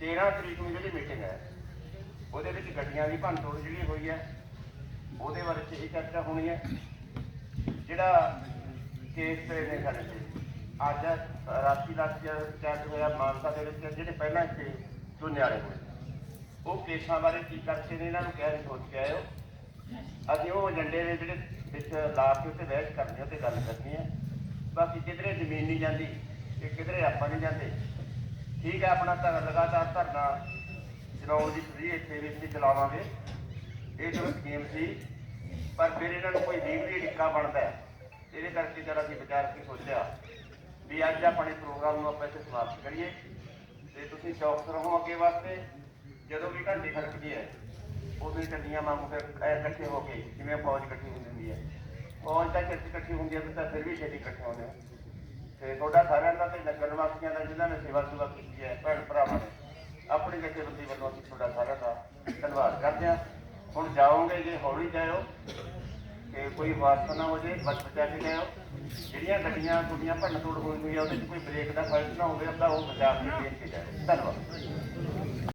13 ਤਰੀਕ ਨੂੰ ਜਿਹੜੀ ਮੀਟਿੰਗ ਹੈ, ਉਹਦੇ ਵਿੱਚ ਗੱਡੀਆਂ ਦੀ ਭੰਨਤੋੜ ਜਿਹੜੀ ਹੋਈ ਹੈ, ਉਹਦੇ ਬਾਰੇ 'ਚ ਇਹ ਚਰਚਾ ਹੋਣੀ ਹੈ। ਜਿਹੜਾ ਕੇਸ ਤੇ ਨੇ ਸਾਡੇ ਤੇ, ਅੱਜ ਰਾਤੀ ਲਾਠੀ ਚਾਰਜ ਹੋਇਆ, ਮਾਨਸਾ ਦੇ ਵਿੱਚ, ਜਿਹੜੇ ਪਹਿਲਾਂ ਇੱਥੇ ਚੁਣੇ ਹੋਏ, ਉਹ ਕੇਸਾਂ ਬਾਰੇ ਕੀ ਕਰਕੇ ਨੇ, ਇਹਨਾਂ ਨੂੰ ਕਹਿ ਰਹੇ ਸੋਚ ਕੇ ਆਇਓ ਅਸੀਂ ਉਹ ਏਜੰਡੇ ਦੇ ਜਿਹੜੇ ਵਿੱਚ ਲਾ ਕੇ ਉੱਤੇ ਬਹਿਸ ਕਰਨੀ ਆ ਤੇ ਗੱਲ ਕਰਨੀ ਹੈ। ਬਾਕੀ ਕਿਧਰੇ ਜ਼ਮੀਨ ਨਹੀਂ ਜਾਂਦੀ, ਤੇ ਕਿਧਰੇ ਆਪਾਂ ਨਹੀਂ ਜਾਂਦੇ ਠੀਕ ਹੈ, ਆਪਣਾ ਧਰ ਲਗਾਤਾਰ ਧਰਨਾ ਚਲਾਉਣ ਦੀ ਫਰੀ ਇੱਥੇ ਵੀ ਅਸੀਂ ਚਲਾਵਾਂਗੇ। ਇਹ ਜੋ ਸਕੀਮ ਸੀ, ਪਰ ਫਿਰ ਇਹਨਾਂ ਨੂੰ ਕੋਈ ਲੀਗਲੀ ਟਿੱਕਾ ਬਣਦਾ। ਹੈ ਇਹਦੇ ਕਰਕੇ ਜਦ ਅਸੀਂ ਵਿਚਾਰ ਕੇ ਸੋਚਿਆ ਵੀ ਅੱਜ ਆਪਣੇ ਪ੍ਰੋਗਰਾਮ ਨੂੰ ਆਪਾਂ ਇੱਥੇ ਸਮਾਪਤ ਕਰੀਏ ਤੇ ਤੁਸੀਂ ਚੌਕਸ ਰਹੋ ਅੱਗੇ ਵਾਸਤੇ। ਜਦੋਂ ਵੀ ਘੰਟੀ ਖੜਕਦੀ ਹੈ ਉਦੋਂ ਹੀ ਵਾਂਗੂ ਫਿਰ ਇਕੱਠੇ ਹੋ ਕੇ, ਜਿਵੇਂ ਫੌਜ ਇਕੱਠੀ ਹੁੰਦੀ ਹੁੰਦੀ ਹੈ। ਫੌਜ ਤਾਂ ਛੇਤੀ ਇਕੱਠੀ ਹੁੰਦੀ ਹੈ ਤਾਂ ਫਿਰ ਵੀ ਛੇਤੀ ਇਕੱਠੇ ਹੁੰਦੇ ਆ। ਤੇ ਤੁਹਾਡਾ ਸਾਰਿਆਂ ਦਾ ਤੇ ਨਗਰ ਵਾਸੀਆਂ ਦਾ, ਜਿਨ੍ਹਾਂ ਨੇ ਸੇਵਾ ਸੁਭਾ ਨੇ ਵੱਲੋਂ ਅਸੀਂ ਤੁਹਾਡਾ ਸਾਰਿਆਂ ਦਾ ਧੰਨਵਾਦ ਕਰਦੇ ਹਾਂ। ਹੁਣ ਜਾਓਗੇ, ਜੇ ਹੌਲੀ ਜਾਇਓ ਕਿ ਕੋਈ ਵਾਸਤਾ ਨਾ ਹੋ ਜੇ ਬਚ ਬਚਾ ਕੇ ਜਾਇਓ ਜਿਹੜੀਆਂ ਗੱਡੀਆਂ, ਤੁਹਾਡੀਆਂ ਭੰਨ ਤੋੜ ਹੋਈ ਹੋਈ ਆ ਉਹਦੇ 'ਚ ਕੋਈ ਬ੍ਰੇਕ ਦਾ ਫਾਇਦਾ ਨਾ ਹੋਵੇ, ਅੱਧਾ ਉਹ ਬਚਾ ਕੇ ਦੇਖ ਕੇ ਜਾਇਓ। ਧੰਨਵਾਦ।